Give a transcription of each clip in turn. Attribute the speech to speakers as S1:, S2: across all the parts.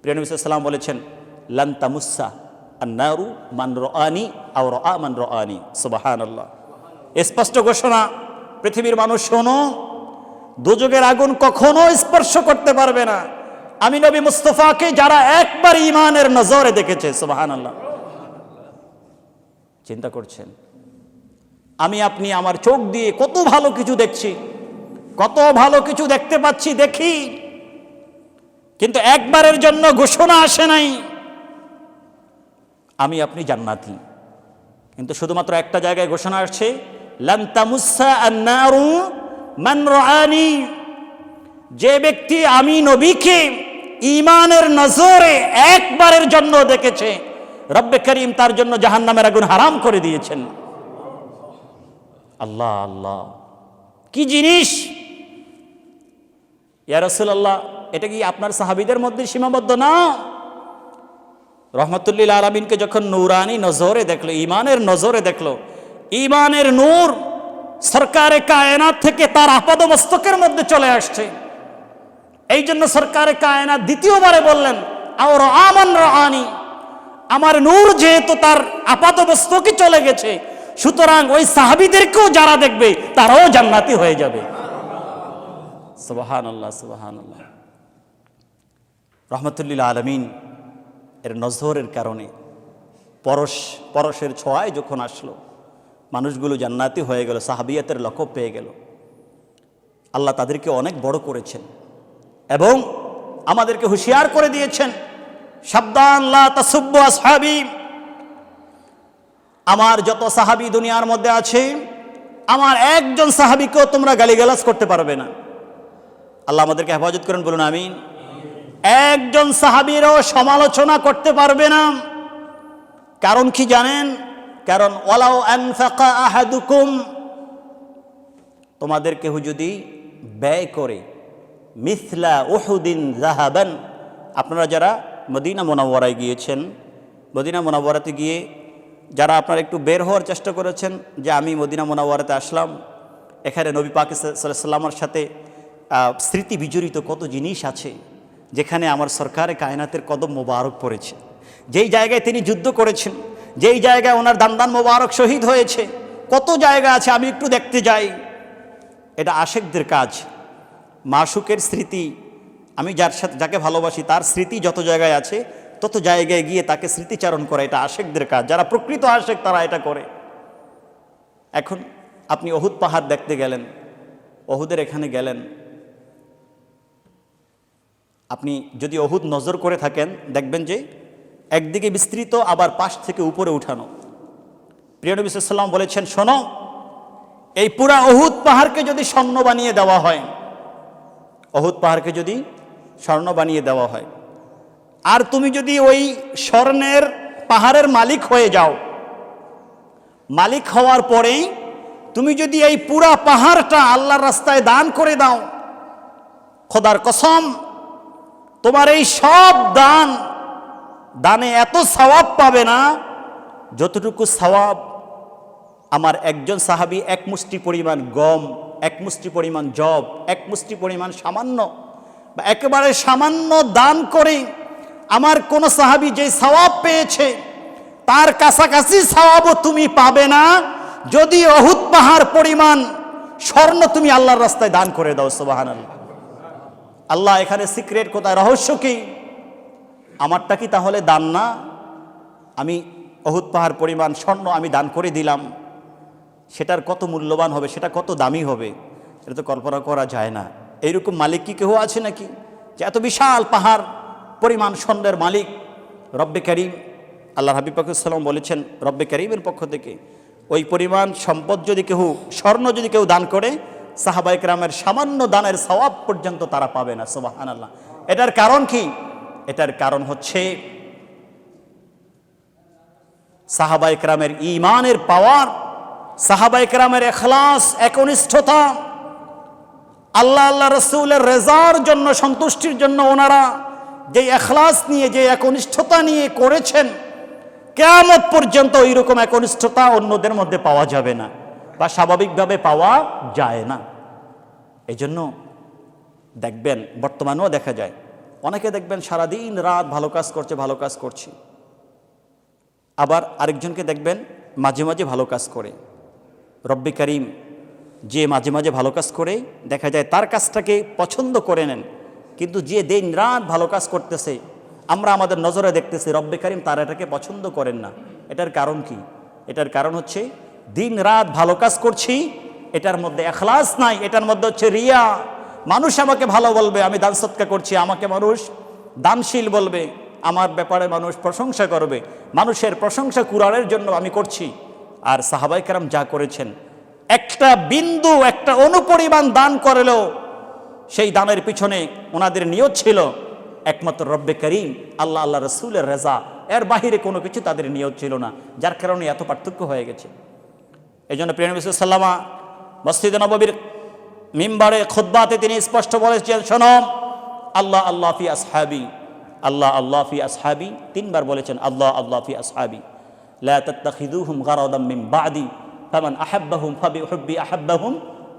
S1: প্রিয় নবী সাল্লাম বলেছেন লান্তামুসা আন্নারু মান রানি আও রা মান রানি সুবহানাল্লাহ। স্পষ্ট ঘোষণা, পৃথিবীর মানুষ শোনো, দুযোগের আগুন কখনো স্পর্শ করতে পারবে না। আমি নবী মুস্তফাকে যারা একবার ইমানের নজরে দেখেছে, সুবহানাল্লাহ। চিন্তা করছেন, আমি, আপনি আমার চোখ দিয়ে কত ভালো কিছু দেখছি, কত ভালো কিছু দেখতে পাচ্ছি, দেখি কিন্তু একবারের জন্য ঘোষণা আসে নাই। আমি আপনি জান্নাতি। কিন্তু শুধুমাত্র একটা জায়গায় ঘোষণা আসছে যে ব্যক্তি আমি নবীকে ইমানের নজরে একবারের জন্য দেখেছে, রব্বে করিম তার জন্য জাহান্নামের আগুন হারাম করে দিয়েছেন। আল্লাহ আল্লাহ। কি জিনিস? ইয়া রাসূলুল্লাহ এটা কি আপনার সাহাবিদের মধ্যে সীমাবদ্ধ না? রহমতুল্লিল আলমিনকে যখন নূরানি নজরে দেখল ইমানের নজরে দেখল ইমানের নূর সরকারে কায়নাত থেকে তার আপাদ মস্তকের মধ্যে চলে আসছে। এই জন্য সরকারে কায়নাত দ্বিতীয়বারে বললেন আর আমান রানি আমার নূর যেহেতু তার আপাত মস্তকে চলে গেছে, সুতরাং ওই সাহাবিদেরকেও যারা দেখবে, তারাও জান্নাতি হয়ে যাবে। সুবাহান আল্লাহ সুবাহান আল্লাহ রহমতুল্লিল আলমিন এর নজরের কারণে পরশ, পরশের ছোঁয়ায় যখন আসলো, মানুষগুলো জান্নাতি হয়ে গেল, সাহাবিয়াতের লক্ষ্য পেয়ে গেল। আল্লাহ তাদেরকে অনেক বড় করেছেন এবং আমাদেরকে হুঁশিয়ার করে দিয়েছেন তাসুব্বু আমার যত সাহাবি দুনিয়ার মধ্যে আছে, আমার একজন সাহাবিকেও তোমরা গালিগালাজ করতে পারবে না। আল্লাহ আমাদেরকে হেফাজত করেন, বলুন আমিন। একজন সাহাবিরও সমালোচনা করতে পারবে না। কারণ কি জানেন? কারণ ওলাও আহাদুকুম। তোমাদের কেউ যদি ব্যয় করে মিথলা ওহুদিন জাহাবান আপনারা যারা মদিনা মোনাওয়ারায় গিয়েছেন, মদিনা মোনাওয়ারাতে গিয়ে যারা আপনারা একটু বের হওয়ার চেষ্টা করেছেন যে আমি মদিনা মোনাওয়ারাতে আসলাম, এখানে নবী পাক সাল্লামের সাথে স্মৃতি বিজড়িত কত জিনিস আছে? যেখানে আমার সরকারে কায়নাতের কদম মোবারক পড়েছে। যেই জায়গায় তিনি যুদ্ধ করেছেন, যেই জায়গায় ওনার দান্দান মোবারক শহীদ হয়েছে, কত জায়গা আছে আমি একটু দেখতে যাই। এটা আশেকদের কাজ, মাসুকের স্মৃতি, আমি যার সাথে, যাকে ভালোবাসি তার স্মৃতি যত জায়গায় আছে, তত জায়গায় গিয়ে তাকে স্মৃতিচারণ করা এটা আশেকদের কাজ। যারা প্রকৃত আশেক তারা এটা করে। এখন আপনি অহুদ পাহাড় দেখতে গেলেন, অহুদের এখানে গেলেন আপনি যদি অহুদ নজর করে থাকেন, দেখবেন যে একদিকে বিস্তৃত, আবার পাশ থেকে উপরে উঠানো। প্রিয় নবী সাল্লাম বলেছেন, শোনো, এই পুরা অহুদ পাহাড়কে যদি স্বর্ণ বানিয়ে দেওয়া হয়, অহুদ পাহাড়কে যদি স্বর্ণ বানিয়ে দেওয়া হয়, আর তুমি যদি ওই স্বর্ণের পাহাড়ের মালিক হয়ে যাও, মালিক হওয়ার পরেই তুমি যদি এই পুরা পাহাড়টা আল্লাহর রাস্তায় দান করে দাও, খোদার কসম তোমার এই সব দান, দানে এত সওয়াব পাবে না, যতটুকু সওয়াব আমার একজন সাহাবি, এক মুষ্টি পরিমাণ গম, এক মুষ্টি পরিমাণ জব, এক মুষ্টি পরিমাণ সামান্য বা একেবারে সামান্য দান করে আমার কোন সাহাবি যে সওয়াব পেয়েছে, তার কাছাকাছি সওয়াবও তুমি পাবে না। যদি অহুত পাহাড় পরিমাণ স্বর্ণ তুমি আল্লাহর রাস্তায় দান করে দাও সোবাহান আল্লাহ এখানে সিক্রেট কোথায়? রহস্য কি? আমারটা কি তাহলে দান না? আমি অহুত পাহাড় পরিমাণ স্বর্ণ আমি দান করে দিলাম। সেটার কত মূল্যবান হবে? সেটা কত দামি হবে? এটা তো কল্পনা করা যায় না। এইরকম মালিক কি কেউ আছে নাকি? যে এত বিশাল পাহাড় পরিমাণ স্বর্ণের মালিক। রব্বে করিম আল্লাহ হাবিব পাকুসাল্লাম বলেছেন রব্বে করিমের পক্ষ থেকে, ওই পরিমাণ সম্পদ যদি কেউ স্বর্ণ যদি কেউ দান করে সাহাবাইক রামের সামান্য দানের সওয়াব পর্যন্ত তারা পাবে না সোবাহান এটার কারণ কি? এটার কারণ হচ্ছে সাহাবা ইকরামের ইমানের পাওয়ার সাহাবা ইকরামের এখলাস, একনিষ্ঠতা, আল্লাহ আল্লাহ রসুলের রেজার জন্য, সন্তুষ্টির জন্য ওনারা যে এখলাস নিয়ে যে একনিষ্ঠতা নিয়ে করেছেন, কেয়ামত পর্যন্ত ওইরকম একনিষ্ঠতা অন্যদের মধ্যে পাওয়া যাবে না বা স্বাভাবিকভাবে পাওয়া যায় না। এই জন্য দেখবেন, বর্তমানেও দেখা যায়, অনেকে দেখবেন সারাদিন রাত ভালো কাজ করছে, ভালো কাজ করছি। আবার আরেকজনকে দেখবেন মাঝে মাঝে ভালো কাজ করে। রব্বি করিম যে মাঝে মাঝে ভালো কাজ করে, দেখা যায় তার কাজটাকে পছন্দ করে নেন। কিন্তু যে দিন রাত ভালো কাজ করতেছে, আমরা আমাদের নজরে দেখতেছি রব্বি করিম তার এটাকে পছন্দ করেন না। এটার কারণ কি? এটার কারণ হচ্ছে, দিন রাত ভালো কাজ করছি এটার মধ্যে এখলাস নাই, এটার মধ্যে হচ্ছে রিয়া। মানুষ আমাকে ভালো বলবে, আমি দান সৎকা করছি, আমাকে মানুষ দানশীল বলবে, আমার ব্যাপারে মানুষ প্রশংসা করবে। মানুষের প্রশংসা কুরানের জন্য আমি করছি। আর সাহাবাই কারাম যা করেছেন, একটা বিন্দু, একটা অনুপরিমাণ দান করলেও সেই দানের পিছনে ওনাদের নিয়ত ছিল একমাত্র রব্বে করিম, আল্লাহ আল্লাহ রসুলের রেজা। এর বাহিরে কোনো কিছু তাদের নিয়ত ছিল না, যার কারণে এত পার্থক্য হয়ে গেছে। এই জন্য প্রিয় নবী সাল্লামা মসজিদ নববীর মিম্বারে খুদ্বাতে তিনি স্পষ্ট বলেছেন, শোনো, আল্লাহ আল্লাহ ফি আসহাবি, আল্লাহ আল্লাহ ফি আসহাবি। তিনবার বলেছেন, আল্লাহ আল্লাহ ফি আসহাবি। লা তাত্তাখিদুহুম গারাদাম মিন বাদি, ফামান আহাব্বাহুম ফাবিহুব্বি আহাব্বাহুম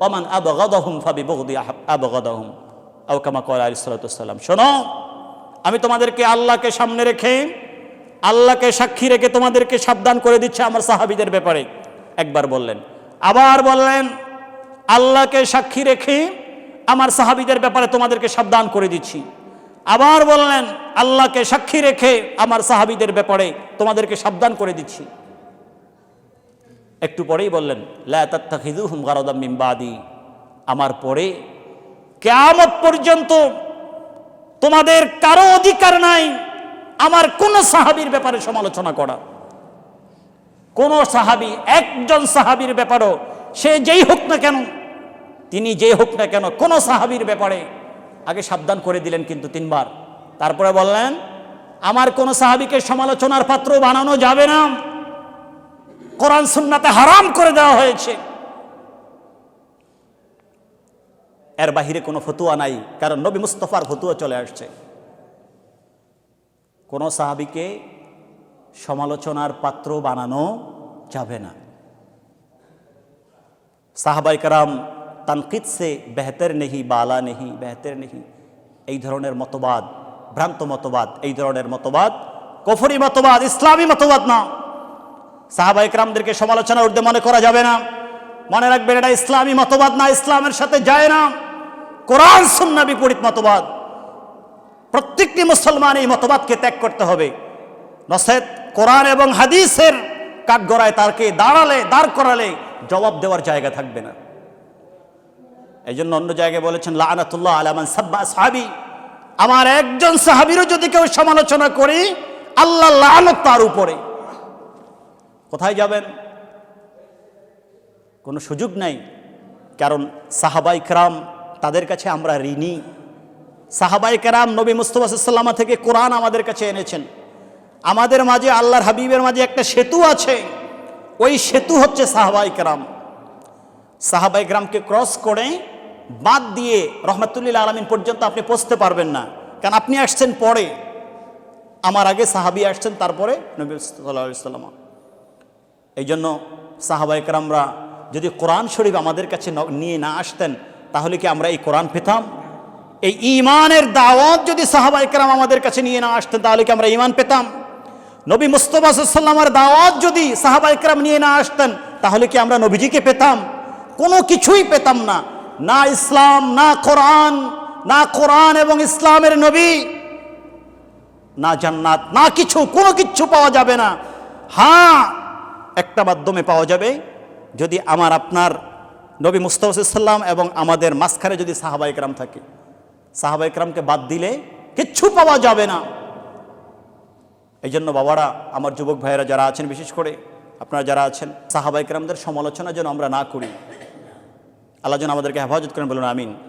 S1: ওমান আবগাদাহুম ফাবিবগদি আবগাদাহুম। আও কামা কলা আলাইহিস সালাতু ওয়াসসালাম শোনো, আমি তোমাদেরকে আল্লাহকে সামনে রেখে, আল্লাহকে সাক্ষী রেখে তোমাদেরকে সাবধান করে দিচ্ছে আমার সাহাবিদের ব্যাপারে। একবার বললেন, আবার বললেন আল্লাহকে সাক্ষী রেখে আমার সাহাবিদের ব্যাপারে তোমাদেরকে সাবধান করে দিচ্ছি। আবার বললেন, আল্লাহকে সাক্ষী রেখে আমার সাহাবিদের ব্যাপারে তোমাদেরকে সাবধান করে দিচ্ছি। একটু পরেই বললেন লাহিদুহুম গারদাম মিম্বাদি আমার পরে কেয়ামত পর্যন্ত তোমাদের কারও অধিকার নাই আমার কোন সাহাবির ব্যাপারে সমালোচনা করা। কোন সাহাবি, একজন সাহাবির ব্যাপারও সে যেই হোক না কেন তিনি যে হোক না কেন, কোনো সাহাবির ব্যাপারে আগে সাবধান করে দিলেন কিন্তু তিনবার। তারপরে বললেন, আমার কোন সাহাবিকে সমালোচনার পাত্র বানানো যাবে না। কোরআন সুন্নাতে হারাম করে দেওয়া হয়েছে। এর বাহিরে কোনো ফতুয়া নাই, কারণ নবী মুস্তফার ফতুয়া চলে আসছে। কোনো সাহাবিকে সমালোচনার পাত্র বানানো যাবে না। সাহাবাই কারাম তানকিদ সে বেহতের নেহি, বালা নেহি, বেহতের নেহি। এই ধরনের মতবাদ, ভ্রান্ত মতবাদ, এই ধরনের মতবাদ, কফরি মতবাদ, ইসলামী মতবাদ না। সাহাবাই কারামদেরকে সমালোচনা উর্ধে মনে করা যাবে না। মনে রাখবেন এটা ইসলামী মতবাদ না, ইসলামের সাথে যায় না। কোরআন সুন্না বিপরীত মতবাদ। প্রত্যেকটি মুসলমান এই মতবাদকে ত্যাগ করতে হবে। নসেদ কোরআন এবং হাদিসের কাঠগড়ায় তারকে দাঁড়ালে, দাঁড় করালে জবাব দেওয়ার জায়গা থাকবে না। এই জন্য অন্য জায়গায় বলেছেন, লানাতুল্লাহ আলামান সাব্বা সাহাবি আমার একজন সাহাবিরও যদি কেউ সমালোচনা করি, আল্লাহ লানত তার উপরে। কোথায় যাবেন? কোনো সুযোগ নাই। কারণ সাহাবাই কেরাম, তাদের কাছে আমরা ঋণী। সাহাবাই কেরাম নবী মুস্তফা সাল্লামা থেকে কোরআন আমাদের কাছে এনেছেন। আমাদের মাঝে আল্লাহর হাবিবের মাঝে একটা সেতু আছে। ওই সেতু হচ্ছে সাহাবাই কেরাম। সাহাবাই গ্রামকে ক্রস করে বাদ দিয়ে রহমতুল্লিল আলমিন পর্যন্ত আপনি পৌঁছতে পারবেন না। কারণ আপনি আসছেন পরে। আমার আগে সাহাবি আসছেন, তারপরে নবী সাল্লাম এই জন্য সাহাবাই কারামরা যদি কোরআন শরীফ আমাদের কাছে নিয়ে না আসতেন, তাহলে কি আমরা এই কোরআন পেতাম? এই ইমানের দাওয়াত যদি সাহাবাই কারাম আমাদের কাছে নিয়ে না আসতেন, তাহলে কি আমরা ইমান পেতাম? নবী মুস্তফা সাল্লামের দাওয়াত যদি সাহাবাই কারাম নিয়ে না আসতেন, তাহলে কি আমরা নবীজিকে পেতাম? কোনো কিছুই পেতাম না। না ইসলাম, না কোরআন না কোরআন এবং ইসলামের নবী, না জান্নাত, না কিছু, কোনো কিছু পাওয়া যাবে না। হ্যাঁ একটা মাধ্যমে পাওয়া যাবে। যদি আমার, আপনার নবী মুস্তফাসাল্লাম এবং আমাদের মাঝখানে যদি সাহাবাইকরাম থাকে সাহাবাইকরামকে বাদ দিলে কিচ্ছু পাওয়া যাবে না। এই জন্য বাবারা, আমার যুবক ভাইয়েরা যারা আছেন, বিশেষ করে আপনারা যারা আছেন সাহাবাইকরামদের সমালোচনা যেন আমরা না করি। আল্লাহ যেন আমাদেরকে হেফাজত করেন বলুন আমিন।